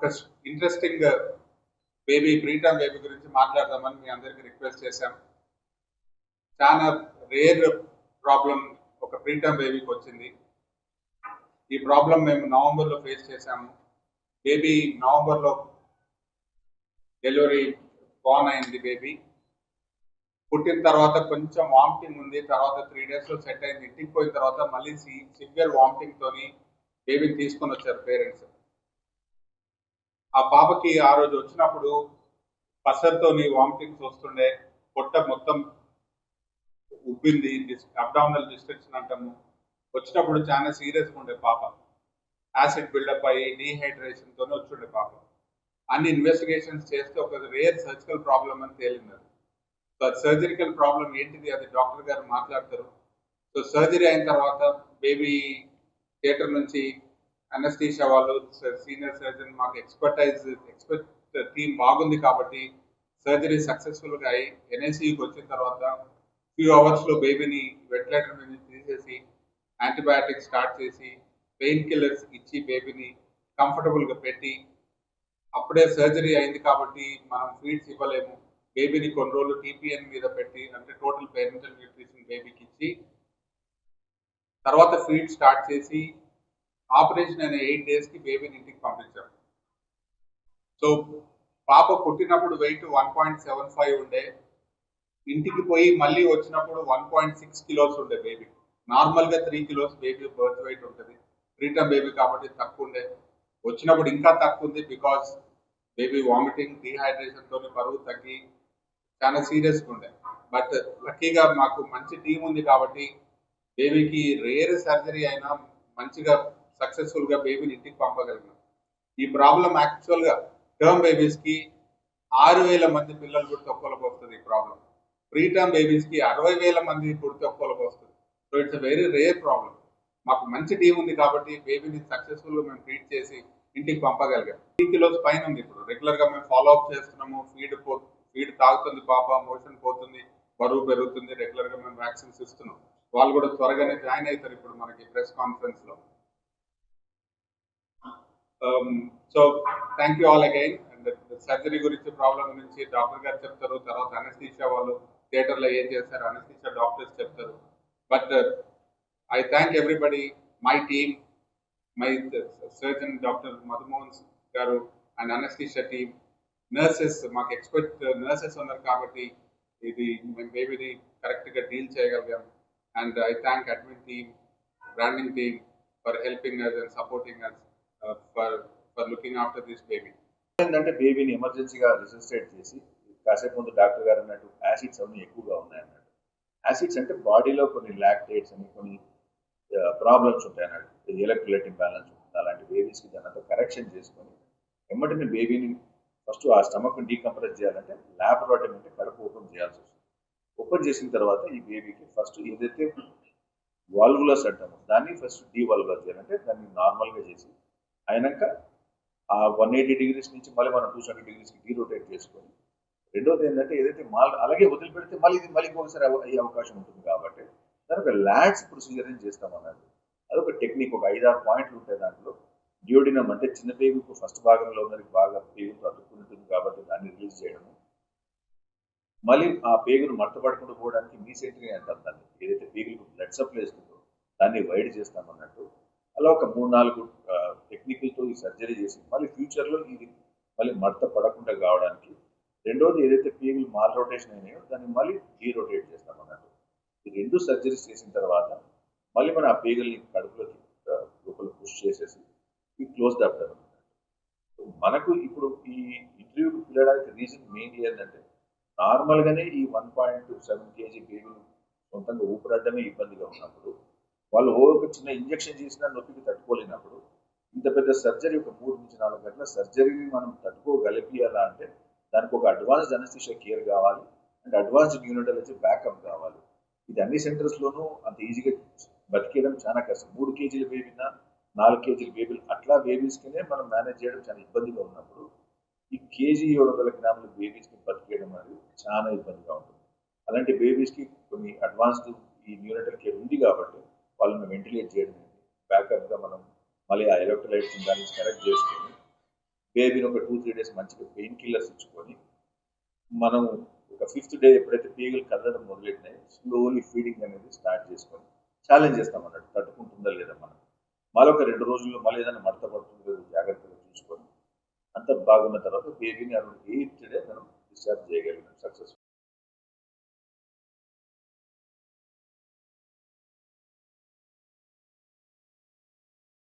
ఒక interesting baby preterm baby గురించి మాట్లాడదామని మీ అందరికి రిక్వెస్ట్ చేశాం. చాలా రేర్ ప్రాబ్లం ఒక ప్రీటర్మ్ బేబీకి వచ్చింది. ఈ ప్రాబ్లం మేము నవంబర్లో ఫేస్ చేశాము. బేబీ నవంబర్లో డెలివరీ బాన్ అయింది బేబీ పుట్టిన తర్వాత కొంచెం వామిటింగ్ ఉంది. తర్వాత త్రీ డేస్లో సెట్ అయింది. ఇంటికి పోయిన తర్వాత మళ్ళీ సివియర్ వామిటింగ్ తోని బేబీని తీసుకొని వచ్చారు పేరెంట్స్ ఆ పాపకి ఆ రోజు వచ్చినప్పుడు పసర్తోని వామిటింగ్స్ వస్తుండే పొట్ట మొత్తం ఉబ్బింది అబ్డామినల్ డిస్ట్రిక్షన్ అంటాము. వచ్చినప్పుడు చాలా సీరియస్గా ఉండే పాప. యాసిడ్ బిల్డప్ అయ్యి డీహైడ్రేషన్ తోనే వచ్చిండే పాప. అన్ని ఇన్వెస్టిగేషన్స్ చేస్తే ఒక రేర్ సర్జికల్ ప్రాబ్లం అని తేలింది అది. సో సర్జరికల్ ప్రాబ్లం ఏంటిది అది డాక్టర్ గారు మాట్లాడతారు. సో సర్జరీ అయిన తర్వాత బేబీ థియేటర్ నుంచి అనస్థీషియా వాళ్ళు సీనియర్ సర్జన్ మాకు ఎక్స్పర్టైజ్ ఎక్స్పర్ట్ టీం బాగుంది కాబట్టి సర్జరీ సక్సెస్ఫుల్గా అయ్యి ఎన్ఐసికి వచ్చిన తర్వాత ఫ్యూ అవర్స్లో బేబీని వెంటిలేటర్ నుంచి తీసేసి యాంటీబయాటిక్స్ స్టార్ట్ చేసి పెయిన్ కిల్లర్స్ ఇచ్చి బేబీని కంఫర్టబుల్గా పెట్టి అప్పుడే సర్జరీ అయింది కాబట్టి మనం ఫీడ్స్ ఇవ్వలేము. బేబీని కొన్ని రోజులు టీపీఎన్ మీద పెట్టి అంటే టోటల్ పేరెంటల్ న్యూట్రిషన్ బేబీకి ఇచ్చి తర్వాత ఫీడ్ స్టార్ట్ చేసి ఆపరేషన్ అయిన ఎయిట్ డేస్కి బేబీని ఇంటికి పంపించాం. సో పాప పుట్టినప్పుడు weight one point seven five ఉండే. ఇంటికి పోయి మళ్ళీ వచ్చినప్పుడు వన్ పాయింట్ సిక్స్ కిలోస్ ఉండే బేబీ నార్మల్గా three kilos baby birth weight ఉంటుంది. ప్రీటర్మ్ బేబీ కాబట్టి తక్కువ ఉండే. వచ్చినప్పుడు ఇంకా తక్కువ ఉంది బికాస్ బేబీ వామిటింగ్ డీహైడ్రేషన్ బరువు తగ్గి చాలా సీరియస్గా ఉండే. బట్ లక్కీగా మాకు మంచి టీం ఉంది కాబట్టి బేబీకి రేర్ సర్జరీ అయినా మంచిగా సక్సెస్ఫుల్గా బేబీని ఇంటికి పంపగలిగినాం. ఈ ప్రాబ్లం యాక్చువల్గా టర్మ్ బేబీస్కి ఆరు వేల మంది పిల్లలు పుడితే ఒక్కరికి వస్తుంది ఈ ప్రాబ్లం ప్రీ టర్మ్ బేబీస్కి అరవై వేల మంది పుడితే ఒక్కరికి వస్తుంది so it's a very rare problem మాకు మంచి టీం ఉంది కాబట్టి బేబీని సక్సెస్ఫుల్గా మేము ట్రీట్ చేసి ఇంటికి పంపగలిగాం. త్రీ కిలోస్ పైన ఉంది ఇప్పుడు. రెగ్యులర్గా మేము ఫాలో అప్ చేస్తున్నాము. ఫీడ్ పో ఫీడ్ తాగుతుంది పాప మోషన్ పోతుంది బరువు పెరుగుతుంది రెగ్యులర్గా మేము వ్యాక్సిన్స్ ఇస్తున్నాం. వాళ్ళు కూడా త్వరగానే జాయిన్ అవుతారు ఇప్పుడు మనకి ప్రెస్ కాన్ఫరెన్స్లో so thank you all again and surgery గురించి ప్రాబ్లం గురించి డాక్టర్ గారు చెప్తారు తర్వాత అనస్థీషియా వాళ్ళు థియేటర్లో ఏం చేస్తారు అనస్థీషియా డాక్టర్స్ చెప్తారు. But I thank everybody my team my surgeon doctor Madhumohan గారు అండ్ అనస్థీషియా టీమ్ నర్సెస్ మాకు ఎక్స్పర్ట్ నర్సెస్ ఉన్నారు కాబట్టి ఇది మేము బేబీని కరెక్ట్గా డీల్ చేయగలిగాం. And I thank admin team branding team for helping us and supporting us for for looking after this baby ఏంటంటే బేబీని ఎమర్జెన్సీగా రిజిస్ట్రేట్ చేసి కాసేపు ముందు డాక్టర్ గారు అన్నట్టు యాసిడ్స్ అన్ని ఎక్కువగా ఉన్నాయి అన్నట్టు యాసిడ్స్ అంటే బాడీలో కొన్ని లాక్టేట్స్ అని కొన్ని uh, ప్రాబ్లమ్స్ ఉంటాయి అన్నట్టు. ఎలక్ట్రోలైట్ ఇంబ్యాలెన్స్ ఉంటుంది. అలాంటి బేబీస్కి దానంతా కరెక్షన్ చేసుకొని ఎమ్మటిని బేబీని ఫస్ట్ ఆ స్టమక్ని డీకంప్రెస్ చేయాలంటే ల్యాబొరేటరీ అంటే కడుపు ఓపెన్ చేయాల్సి వస్తుంది. ఓపెన్ చేసిన తర్వాత ఈ బేబీకి ఫస్ట్ ఏదైతే వాల్వులస్ అంటామో దాన్ని ఫస్ట్ డీవాల్వులస్ చేయాలంటే దాన్ని నార్మల్గా చేసి అయినాక ఆ వన్ ఎయిటీ డిగ్రీస్ నుంచి మళ్ళీ మనం టూ సెవెంటీ డిగ్రీస్కి డీ రొటేట్ చేసుకొని రెండోది ఏంటంటే ఏదైతే మాల్ అలాగే వదిలిపెడితే మళ్ళీ ఇది మళ్ళీ ఇంకొకసారి అయ్యే అవకాశం ఉంటుంది కాబట్టి దాని ఒక ల్యాడ్స్ ప్రొసీజర్ అని చేస్తామన్నది. అదొక టెక్నిక్ ఒక ఐదారు పాయింట్లు ఉంటాయి దాంట్లో. డియోడినం అంటే చిన్న పేగుకు ఫస్ట్ భాగంలో ఉన్నది బాగా పేగుకు అతుక్కుంటుంది కాబట్టి దాన్ని రిలీజ్ చేయడము. మళ్ళీ ఆ పేగును మడతపడకుండా పోవడానికి మీసెంట్రీ అంటారు దాన్ని. ఏదైతే పేగులకు బ్లడ్ సప్లై ఇస్తుందో దాన్ని వైడ్ చేస్తామన్నట్టు. అలా ఒక మూడు నాలుగు టెక్నికల్తో ఈ సర్జరీ చేసి మళ్ళీ ఫ్యూచర్లో ఇది మళ్ళీ మడత పడకుండా కావడానికి రెండోది ఏదైతే పేగులు మాల్ రొటేషన్ అయినాయో దాన్ని మళ్ళీ డీ రొటేట్ చేస్తాం అన్నట్టు ఈ రెండు సర్జరీస్ చేసిన తర్వాత మళ్ళీ మనం ఆ పీగల్ని కడుపులోకి లోపల పుష్ చేసేసి ఈ క్లోజ్ డాక్టర్ మనకు ఇప్పుడు ఈ ఇంటర్వ్యూకి పిలవడానికి రీజన్ మెయిన్లీ ఏంటంటే నార్మల్గానే ఈ వన్ పాయింట్ సెవెన్ కేజీ పీగులు సొంతంగా ఊపిరడ్డమే ఇబ్బందిగా ఉన్నప్పుడు వాళ్ళు ఓ ఒక చిన్న ఇంజెక్షన్ చేసినా నొప్పికి తట్టుకోలేనప్పుడు ఇంత పెద్ద సర్జరీ ఒక మూడు నుంచి నాలుగు గంటల సర్జరీని మనం తట్టుకోగలిపియాలా అంటే దానికి ఒక అడ్వాన్స్డ్ అనస్థిషియా కేర్ కావాలి అండ్ అడ్వాన్స్డ్ యూనిటాలజీ బ్యాకప్ కావాలి. ఇది అన్ని సెంటర్స్లోనూ అంత ఈజీగా బతికేయడం చాలా కష్టం. మూడు కేజీల బేబీనా నాలుగు కేజీల బేబీలు అట్లా బేబీస్కినే మనం మేనేజ్ చేయడం చాలా ఇబ్బందిగా ఉన్నప్పుడు ఈ కేజీ ఏడు వందల గ్రాముల బేబీస్కి బతికేయడం అనేది చాలా ఇబ్బందిగా ఉంటుంది. అలాంటి బేబీస్కి కొన్ని అడ్వాన్స్డ్ ఈ న్యూరటల్ కేర్ ఉంది కాబట్టి వాళ్ళని వెంటిలేట్ చేయడం బ్యాకప్గా మనం మళ్ళీ ఆ ఎలక్ట్రోలైట్స్ దాన్ని కరెక్ట్ చేసుకొని బేబీని ఒక టూ త్రీ డేస్ మంచిగా పెయిన్ కిల్లర్స్ ఇచ్చుకొని మనం ఒక ఫిఫ్త్ డే ఎప్పుడైతే పీగలు కదలడం మొదలెట్టినాయి స్లోలీ ఫీడింగ్ అనేది స్టార్ట్ చేసుకొని ఛాలెంజ్ చేస్తాం అన్నట్టు. తట్టుకుంటుందా లేదా మనం? మళ్ళీ ఒక రెండు రోజుల్లో మళ్ళీ ఏదైనా మడత పడుతుందో జాగ్రత్తగా చూసుకొని అంత బాగున్న తర్వాత బేబీని అరౌండ్ ఎయిత్ డే